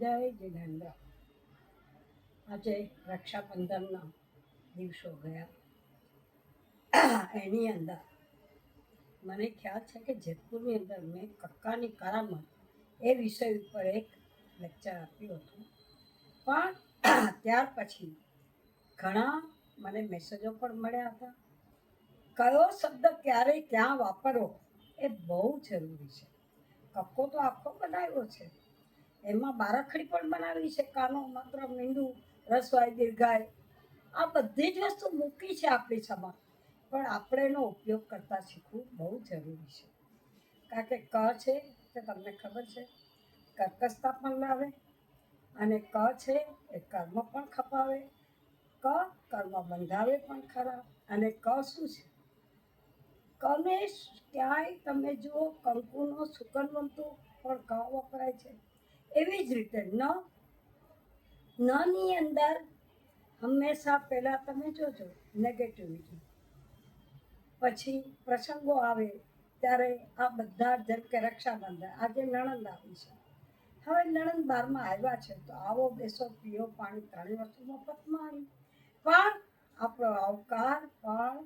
જય જિનેન્દ્ર આજે રક્ષાબંધનના દિવસો ગયા. એની અંદર મને ખ્યાલ છે કે જેતપુરની અંદર મેં કક્કાની કરામત એ વિષય ઉપર એક લેક્ચર આપ્યું હતું. પણ ત્યાર પછી ઘણા મને મેસેજો પણ મળ્યા હતા. કયો શબ્દ ક્યારે ક્યાં વાપરવો એ બહુ જરૂરી છે. કક્કો તો આખો બનાવ્યો છે. એમાં બારાખડી પણ બનાવી છે, કાનો માત્ર મીંડું રસવાય, દીર્ઘાય. આ બધી જ વસ્તુ મૂકી છે આપણી સમા પણ આપણે એનો ઉપયોગ કરતા શીખવું બહુ જરૂરી છે. કારણ કે ક છે તે તમને ખબર છે કર્કશતા પણ લાવે અને ક છે એ કર્મ પણ ખપાવે. ક કર્મ બંધાવે પણ ખરા અને ક શું છે? કને ક્યાંય તમે જુઓ, કંકુનો સુકનવંતુ પણ ક વપરાય છે. એવી જ રીતે ન, નની અંદર હંમેશા પહેલાં તમે જોજો નેગેટિવિટી પછી પ્રસંગો આવે ત્યારે આ બધા જેમ કે રક્ષાબંધન, આજે નણંદ આવી છે. હવે નણંદ બારમાં આવ્યા છે તો આવો બેસો, પીઓ પાણી ત્રણેય વસ્તુ મફતમાં આવી પણ આપણો આવકાર પણ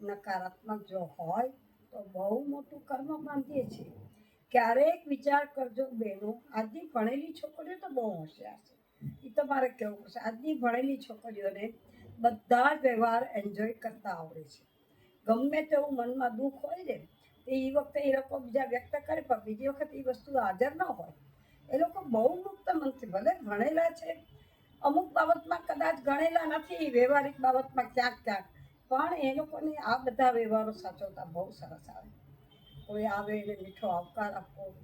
નકારાત્મક જો હોય તો બહુ મોટું કર્મ બાંધીએ છીએ. ક્યારેક વિચાર કરજો બહેનો, આજની ભણેલી છોકરીઓ તો બહુ હોશિયાર છે. એ તો મારે કહેવું પડશે આજની ભણેલી છોકરીઓને બધા જ વ્યવહાર એન્જોય કરતા આવડે છે. ગમે તેવું મનમાં દુઃખ હોય ને એ વખતે એ લોકો બીજા વ્યક્ત કરે, પણ બીજી વખત એ વસ્તુ હાજર ન હોય. એ લોકો બહુ મુક્ત મનથી ભલે ભણેલા છે, અમુક બાબતમાં કદાચ ગણેલા નથી વ્યવહારિક બાબતમાં ક્યાંક ક્યાંક, પણ એ લોકોને આ બધા વ્યવહારો સાચવતા બહુ સરસ આવે. કોઈ આવે એને મીઠો આવકાર આપવો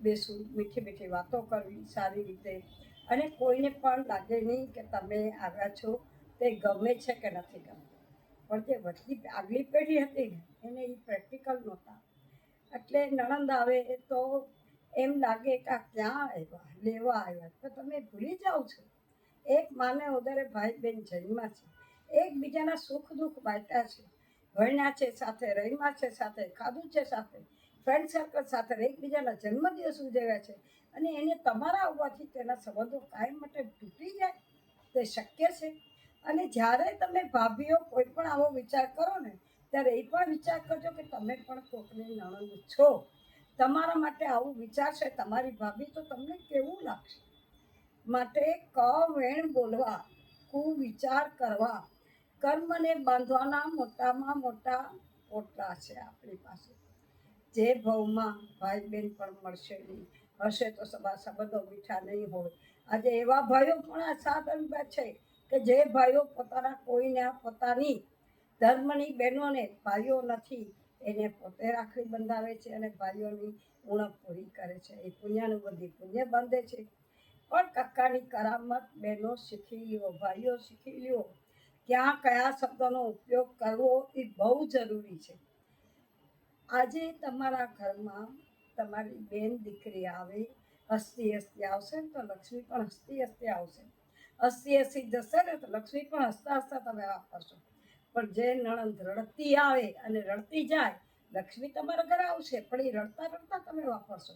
બેસવું મીઠી મીઠી વાતો કરવી, સારી રીતે. અને કોઈને પણ લાગે નહીં કે તમે આવ્યા છો, તે ગમે છે કે નથી ગમતું પણ જે વચલી આગલી પેઢી હતી ને, એને એ પ્રેક્ટિકલ નહોતા. એટલે નણંદ આવે તો એમ લાગે કે આ ક્યાં આવ્યા, લેવા આવ્યા. તો તમે ભૂલી જાઓ છો. એક માને ઉદરે ભાઈ બહેન જન્મા છે. એકબીજાના સુખ દુઃખ બાંટ્યા છે. ભણ્યા છે સાથે રહીમાં છે સાથે, ખાધું છે સાથે ફ્રેન્ડ સર્કલ સાથે, એકબીજાના જન્મદિવસ ઉજવ્યા છે. અને એને તમારા આવવાથી તેના સંબંધો કાયમ માટે તૂટી જાય, તે શક્ય છે. અને જ્યારે તમે ભાભીઓ કોઈ પણ આવો વિચાર કરો ને, ત્યારે એ પણ વિચાર કરજો કે તમે પણ કોકની નણંદ છો. તમારા માટે આવું વિચારશે તમારી ભાભી તો તમને કેવું લાગશે? માટે ક વેણ બોલવા, કુવિચાર કરવા કર્મને બાંધવાના મોટામાં મોટા પોટલા છે આપણી પાસે. જે ભાવમાં ભાઈ બહેન પણ મળશે નહીં. હશે તો સભા સંબંધો મીઠા નહીં હોય. આજે એવા ભાઈઓ પણ આ સાધન છે કે જે ભાઈઓ પોતાના કોઈને પોતાની ધર્મની બહેનોને ભાઈઓ નથી, એને પોતે રાખડી બંધાવે છે અને ભાઈઓની ઉણપ પૂરી કરે છે. એ પુણ્યાનું બધી પુણ્ય બાંધે છે. પણ કક્કાની કરામત બહેનો શીખી લ્યો, ભાઈઓ શીખી લ્યો. ક્યાં કયા શબ્દોનો ઉપયોગ કરવો એ બહુ જરૂરી છે. આજે તમારા ઘરમાં તમારી બેન દીકરી આવે, હસતી હસતી આવશે ને તો લક્ષ્મી પણ હસતી હસતી આવશે. હસતી હસી જશે ને તો લક્ષ્મી પણ હસતા હસતા તમે વાપરશો. પણ જે નણંદ રડતી આવે અને રડતી જાય, લક્ષ્મી તમારા ઘરે આવશે, પણ એ રડતા રડતા તમે વાપરશો.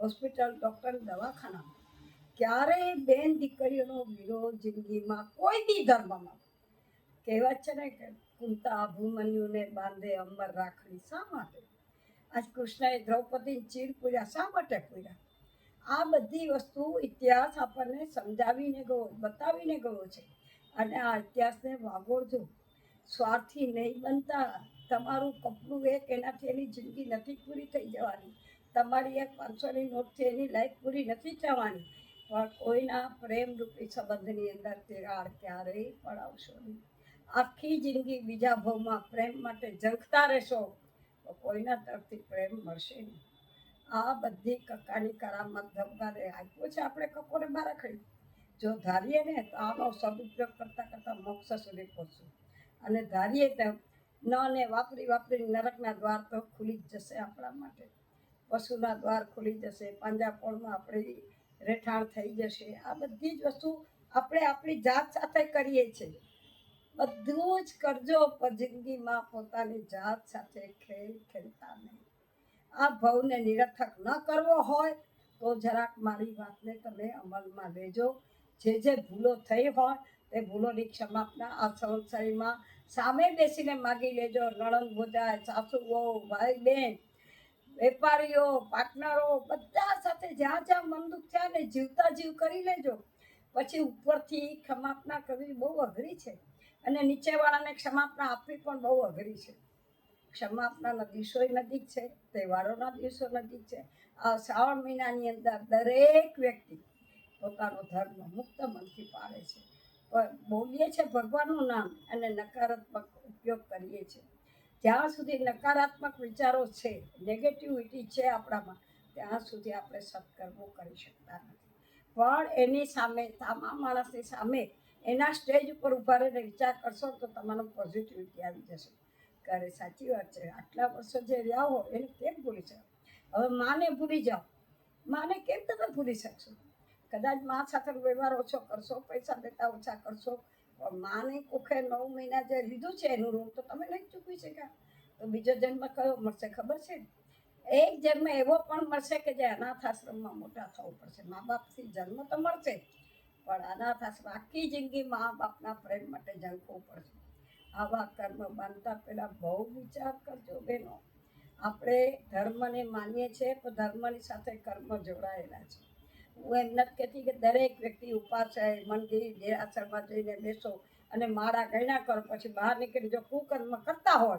હોસ્પિટલ, ડૉક્ટર દવાખાનામાં ક્યારેય બેન દીકરીઓનો વિરોધ જિંદગીમાં કોઈ બી ધર્મમાં કહેવત છે ને કે કુંતા અભિમન્યુને બાંધે અમર રાખડી શા માટે? આજ કૃષ્ણએ દ્રૌપદીને ચીર પૂર્યા શા માટે પૂર્યા આ બધી વસ્તુ ઇતિહાસ આપણને સમજાવીને ગયો, બતાવીને ગયો છે. અને આ ઇતિહાસને વાગોળજો. સ્વાર્થી નહીં બનતા તમારું કપડું એક એનાથી એની જિંદગી નથી પૂરી થઈ જવાની. તમારી એક પાંચસોની નોટથી એની લાઈફ પૂરી નથી થવાની. પણ કોઈના પ્રેમરૂપી સંબંધની અંદર તિરાડ ક્યારેય પડાવશો નહીં. આખી જિંદગી બીજા ભાવમાં પ્રેમ માટે ઝંખતા રહેશો, તો કોઈના તરફથી પ્રેમ મળશે નહીં. આ બધી કક્કાની કરામત ધબકારે આપ્યો છે આપણે કકોને બહાર રાખી જો ધારીએ ને તો આનો સદુપયોગ કરતાં કરતાં મોક્ષ સુધી પહોંચશું. અને ધારીએ તો ન ને વાપરી વાપરી નરકના દ્વાર તો ખુલી જ જશે આપણા માટે. પશુના દ્વાર ખુલી જશે પાંજાપોળમાં આપણી રહેઠાણ થઈ જશે. આ બધી જ વસ્તુ આપણે આપણી જાત સાથે કરીએ છીએ. બધું જ કરજો, પણ જિંદગીમાં પોતાની જાત સાથે ખેલ ખેલતા નહીં. આ ભવને નિરર્થક ન કરવો હોય, તો જરાક મારી વાતને તમે અમલમાં લેજો. જે જે ભૂલો થઈ હોય, તે ભૂલોની ક્ષમાપના આ સંસારીમાં સામે બેસીને માગી લેજો. નણંદ ભોજાય સાસુઓ ભાઈ બહેન વેપારીઓ, પાર્ટનરો, બધા સાથે જ્યાં જ્યાં મન દુઃખ થયા ને જીવતા જીવ કરી લેજો. પછી ઉપરથી ક્ષમાપના કરવી બહુ અઘરી છે. અને નીચેવાળાને ક્ષમાપના આપવી પણ બહુ અઘરી છે. ક્ષમાપનાના દિવસોય નજીક છે, તહેવારોના દિવસો નજીક છે. આ શ્રાવણ મહિનાની અંદર દરેક વ્યક્તિ પોતાનો ધર્મ મુક્ત મનથી પાળે છે. બોલીએ છીએ ભગવાનનું નામ અને નકારાત્મક ઉપયોગ કરીએ છીએ. જ્યાં સુધી નકારાત્મક વિચારો છે નેગેટિવિટી છે આપણામાં, ત્યાં સુધી આપણે સત્કર્મો કરી શકતા નથી. પણ એની સામે તમામ માણસની સામે એના સ્ટેજ ઉપર ઊભા રહીને વિચાર કરશો તો તમારો પોઝિટિવિટી આવી જશે. કરે સાચી વાત છે. આટલા વર્ષો જે રહ્યા હો, એને કેમ ભૂલી શકો હવે માને ભૂલી જાઓ. માને કેમ તમે ભૂલી શકશો? કદાચ મા સાથે વ્યવહાર ઓછો કરશો, પૈસા દેતા ઓછા કરશો, પણ માને કોખે નવ મહિના જે લીધું છે એનું ઋણ તો તમે નહીં ચૂકવી શક્યા. તો બીજો જન્મ કયો મળશે ખબર છે? એક જન્મ એવો પણ મળશે કે જે અનાથ આશ્રમમાં મોટા થવું પડશે. મા બાપથી જન્મ તો મળશે જ. પણ અનાથ આશ્રમ આખી જિંદગી મા બાપના પ્રેમ માટે ઝંખવું પડશે. આવા કર્મ બાંધતા પહેલાં બહુ વિચાર કરજો બહેનો. આપણે ધર્મને માનીએ છીએ, પણ ધર્મની સાથે કર્મ જોડાયેલા છે. હું એમ નથી કહેતી કે દરેક વ્યક્તિ ઉપાસાય, મંદિર, દેરાસરમાં જઈને બેસો અને માળા ગણ્યા કરો, પછી બહાર નીકળી જો કુકર્મ કરતા હોય,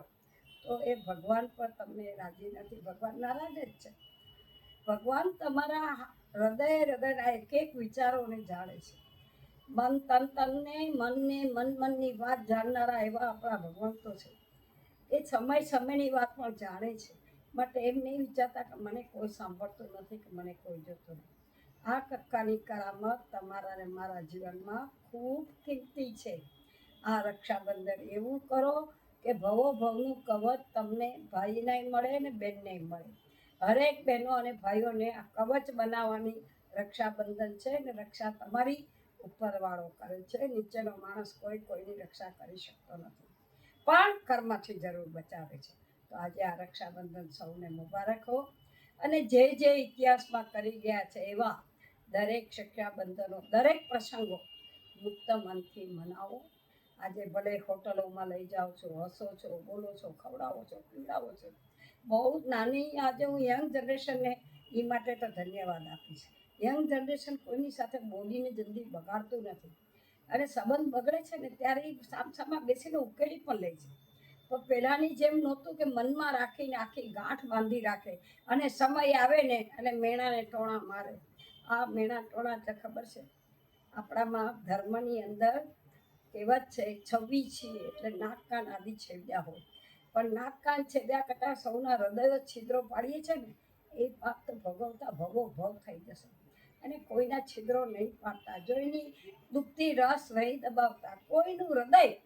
તો એ ભગવાન પર તમને રાજી નથી. ભગવાન નારાજ જ છે. ભગવાન તમારા હૃદય હૃદયના એક એક વિચારોને જાણે છે. મન તન તનને, મનને, મન મનની વાત જાણનારા એવા આપણા ભગવંતો છે. એ સમય સમયની વાત પણ જાણે છે. બટ એમ નહીં વિચારતા કે મને કોઈ સાંભળતું નથી કે મને કોઈ જોતું નથી. આ કક્કાની કરામત તમારા ને મારા જીવનમાં ખૂબ કિંમતી છે. આ રક્ષાબંધન એવું કરો કે ભવો ભવનું કવચ તમને ભાઈને મળે ને બેનને મળે. હરેક બહેનો અને ભાઈઓને આ કવચ બનાવવાની રક્ષાબંધન છે ને રક્ષા તમારી ઉપરવાળો કરે છે. નીચેનો માણસ કોઈ કોઈની રક્ષા કરી શકતો નથી. પણ કર્મથી જરૂર બચાવે છે. તો આજે આ રક્ષાબંધન સૌને મુબારક હો અને જે જે ઇતિહાસમાં કરી ગયા છે એવા દરેક શક્યાબંધનો, દરેક પ્રસંગો મુક્ત મનથી મનાવો. આજે ભલે હોટલોમાં લઈ જાઓ છો, હસો છો, બોલો છો, ખવડાવો છો, પીવડાવો છો બહુ નાની આજે હું યંગ જનરેશનને એ માટે તો ધન્યવાદ આપીશ યંગ જનરેશન કોઈની સાથે બોલીને જલ્દી બગાડતું નથી. અને સંબંધ બગડે છે ને ત્યારે એ સામસામાં બેસીને ઉકેલી પણ લે છે. તો પહેલાંની જેમ નહોતું કે મનમાં રાખીને આખી ગાંઠ બાંધી રાખે અને સમય આવે ને અને મેણાને ટોણા મારે. આ મેણા ટોણા તો ખબર છે? આપણામાં ધર્મની અંદર કહેવત છે છવ્વી છીએ એટલે નાક કાન આદિ છેડ્યા હોય. પણ નાક કાન છેદ્યા કરતાં સૌના હૃદય છિદ્રો પાડીએ છે ને, એ પાપ તો ભોગવતા ભોગો ભોગ થઈ જશે. અને કોઈના છિદ્રો નહીં પાડતા જોઈની દુઃખથી રસ નહીં દબાવતા, કોઈનું હૃદય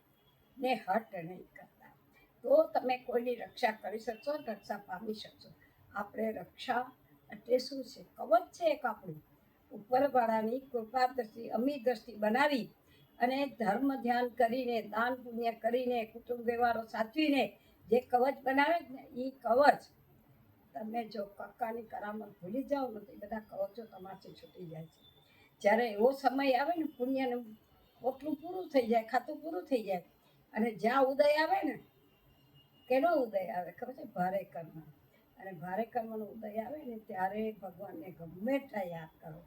ને હટ નહીં કરતા. તો તમે કોઈની રક્ષા કરી શકશો, રક્ષા પામી શકશો. આપણે રક્ષા એટલે શું છે? કવચ છે એક આપણું. ઉપરવાળાની કૃપા દ્રષ્ટિ અમી દ્રષ્ટિ બનાવી અને ધર્મ ધ્યાન કરીને, દાન પુણ્ય કરીને, કુટુંબ વ્યવહારો સાચવીને જે કવચ બનાવે ને એ કવચ તમે જો કક્કાની કરામત ભૂલી જાઓ ને તો એ બધા કવચો તમારથી છૂટી જાય છે. જ્યારે એવો સમય આવે ને, પુણ્યનું ઓટલું પૂરું થઈ જાય, ખાતું પૂરું થઈ જાય, અને જ્યાં ઉદય આવે ને, કેનો ઉદય આવે ખબર છે? ભારે કર્મ. અને ભારે કર્મનો ઉદય આવે ને, ત્યારે ભગવાનને ગમે એટલા યાદ કરો.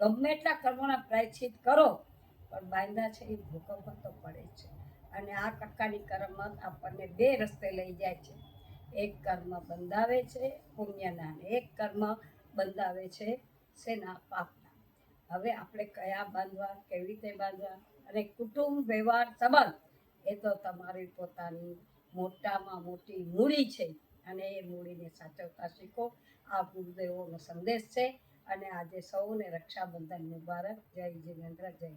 ગમે એટલા કર્મોના પ્રાયશ્ચિત કરો, પણ બાંધા છે એ ભૂકંપ તો પડે જ છે. અને આ કક્કાની કરમત આપણને બે રસ્તે લઈ જાય છે. એક કર્મ બંધાવે છે પુણ્યના અને એક કર્મ બંધાવે છે શેના પાપના. હવે આપણે કયા બાંધવા, કેવી રીતે બાંધવા? અને કુટુંબ, વ્યવહાર, સંબંધ, એ તો તમારી પોતાની મોટામાં મોટી મૂડી છે. અને એ મૂડીને સાચવતા શીખો. આ ગુરુદેવોનો સંદેશ છે. અને આજે સૌને રક્ષાબંધન મુબારક. જય જીનેન્દ્ર, જય